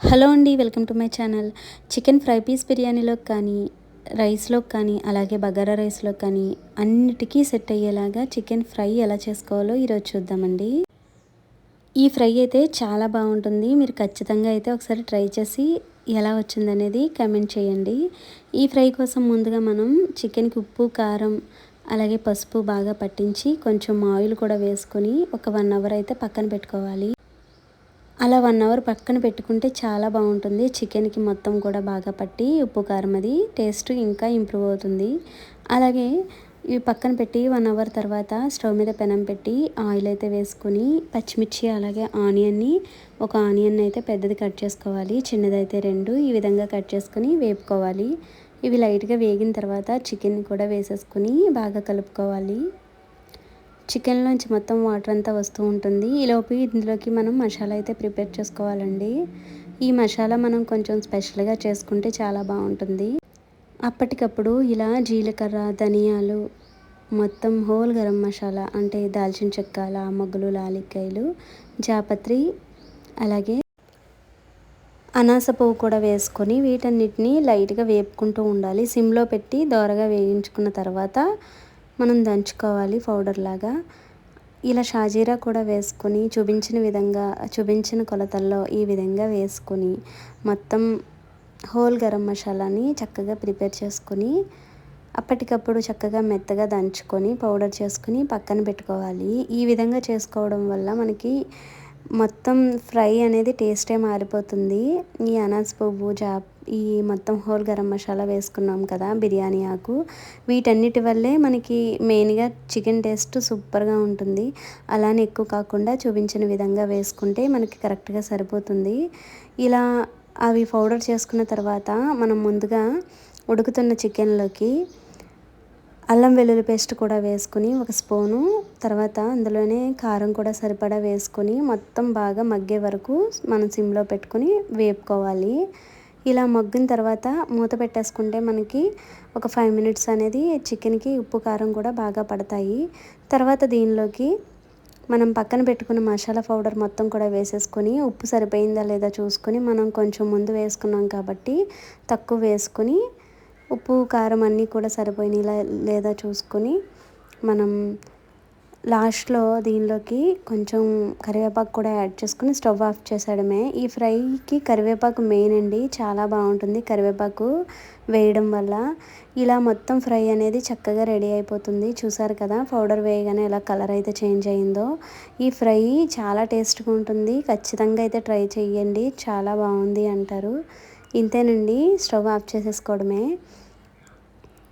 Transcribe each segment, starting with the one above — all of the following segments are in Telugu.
హలో అండి welcome to my channel. Chicken fry piece బిర్యానీలో కానీ రైస్లో కానీ అలాగే బగారా రైస్లో కానీ అన్నిటికీ సెట్ అయ్యేలాగా చికెన్ ఫ్రై ఎలా చేసుకోవాలో ఈరోజు చూద్దామండి. ఈ ఫ్రై అయితే చాలా బాగుంటుంది. మీరు ఖచ్చితంగా అయితే ఒకసారి ట్రై చేసి ఎలా వచ్చిందనేది కమెంట్ చేయండి. ఈ ఫ్రై కోసం ముందుగా మనం చికెన్కి ఉప్పు కారం అలాగే పసుపు బాగా పట్టించి కొంచెం ఆయిల్ కూడా వేసుకొని ఒక వన్ అవర్ అయితే పక్కన పెట్టుకోవాలి. అలా వన్ అవర్ పక్కన పెట్టుకుంటే చాలా బాగుంటుంది. చికెన్కి మొత్తం కూడా బాగా పట్టి ఉప్పు కారం అది టేస్ట్ ఇంకా ఇంప్రూవ్ అవుతుంది. అలాగే ఇవి పక్కన పెట్టి వన్ అవర్ తర్వాత స్టవ్ మీద పెనం పెట్టి ఆయిల్ అయితే వేసుకొని పచ్చిమిర్చి అలాగే ఆనియన్ని ఒక ఆనియన్ అయితే పెద్దది కట్ చేసుకోవాలి. చిన్నదైతే రెండు ఈ విధంగా కట్ చేసుకొని వేపుకోవాలి. ఇవి లైట్గా వేగిన తర్వాత చికెన్ కూడా వేసేసుకొని బాగా కలుపుకోవాలి. చికెన్లోంచి మొత్తం వాటర్ అంతా వస్తూ ఉంటుంది. ఈలోపు ఇందులోకి మనం మసాలా అయితే ప్రిపేర్ చేసుకోవాలండి. ఈ మసాలా మనం కొంచెం స్పెషల్గా చేసుకుంటే చాలా బాగుంటుంది. అప్పటికప్పుడు ఇలా జీలకర్ర ధనియాలు మొత్తం హోల్ గరం మసాలా అంటే దాల్చిన చెక్క లామగ్గులు లాలిక్కాయలు జాపత్రి అలాగే అనాస పువ్వు కూడా వేసుకొని వీటన్నిటిని లైట్గా వేపుకుంటూ ఉండాలి. సిమ్లో పెట్టి దోరగా వేయించుకున్న తర్వాత మనం దంచుకోవాలి పౌడర్ లాగా. ఇలా షాజీరా కూడా వేసుకొని చూపించిన విధంగా చూపించిన కొలతల్లో ఈ విధంగా వేసుకొని మొత్తం హోల్ గరం మసాలాని చక్కగా ప్రిపేర్ చేసుకొని అప్పటికప్పుడు చక్కగా మెత్తగా దంచుకొని పౌడర్ చేసుకుని పక్కన పెట్టుకోవాలి. ఈ విధంగా చేసుకోవడం వల్ల మనకి మొత్తం ఫ్రై అనేది టేస్టే మారిపోతుంది. ఈ అనాస్ పువ్వు జాప్ ఈ మొత్తం హోల్ గరం మసాలా వేసుకున్నాం కదా బిర్యానీ ఆకు. వీటన్నిటి వల్లే మనకి మెయిన్గా చికెన్ టేస్ట్ సూపర్గా ఉంటుంది. అలానే ఎక్కువ కాకుండా చూపించిన విధంగా వేసుకుంటే మనకి కరెక్ట్గా సరిపోతుంది. ఇలా అవి పౌడర్ చేసుకున్న తర్వాత మనం ముందుగా ఉడుకుతున్న చికెన్లోకి అల్లం వెల్లుల్లి పేస్ట్ కూడా వేసుకుని ఒక స్పూను తర్వాత అందులోనే కారం కూడా సరిపడా వేసుకొని మొత్తం బాగా మగ్గే వరకు మనం సిమ్లో పెట్టుకొని వేపుకోవాలి. ఇలా మగ్గిన తర్వాత మూత పెట్టేసుకుంటే మనకి ఒక ఫైవ్ మినిట్స్ అనేది చికెన్కి ఉప్పు కారం కూడా బాగా పడతాయి. తర్వాత దీనిలోకి మనం పక్కన పెట్టుకున్న మసాలా పౌడర్ మొత్తం కూడా వేసేసుకొని ఉప్పు సరిపోయిందా లేదా చూసుకొని మనం కొంచెం ముందు వేసుకున్నాం కాబట్టి తక్కువ వేసుకొని ఉప్పు కారం అన్నీ కూడా సరిపోయినాయి లేదా చూసుకొని మనం లాస్ట్లో దీనిలోకి కొంచెం కరివేపాకు కూడా యాడ్ చేసుకుని స్టవ్ ఆఫ్ చేసేయడమే. ఈ ఫ్రైకి కరివేపాకు మెయిన్ అండి. చాలా బాగుంటుంది కరివేపాకు వేయడం వల్ల. ఇలా మొత్తం ఫ్రై అనేది చక్కగా రెడీ అయిపోతుంది. చూసారు కదా పౌడర్ వేయగానే ఎలా కలర్ అయితే చేంజ్ అయిందో. ఈ ఫ్రై చాలా టేస్ట్గా ఉంటుంది. ఖచ్చితంగా అయితే ట్రై చేయండి చాలా బాగుంది అంటారు. ఇంతేనండి. స్టవ్ ఆఫ్ చేసేసుకోవడమే.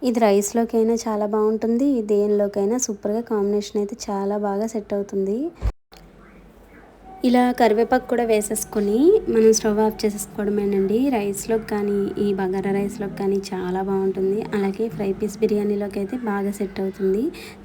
ఇది రైస్లోకైనా చాలా బాగుంటుంది. దేనిలోకైనా సూపర్గా కాంబినేషన్ అయితే చాలా బాగా సెట్ అవుతుంది. ఇలా కరివేపాకు కూడా వేసేసుకొని మనం స్టవ్ ఆఫ్ చేసేసుకోవడమేనండి. రైస్లోకి కానీ ఈ బగారా రైస్లోకి కానీ చాలా బాగుంటుంది. అలాగే ఫ్రై పీస్ బిర్యానీలోకి అయితే బాగా సెట్ అవుతుంది.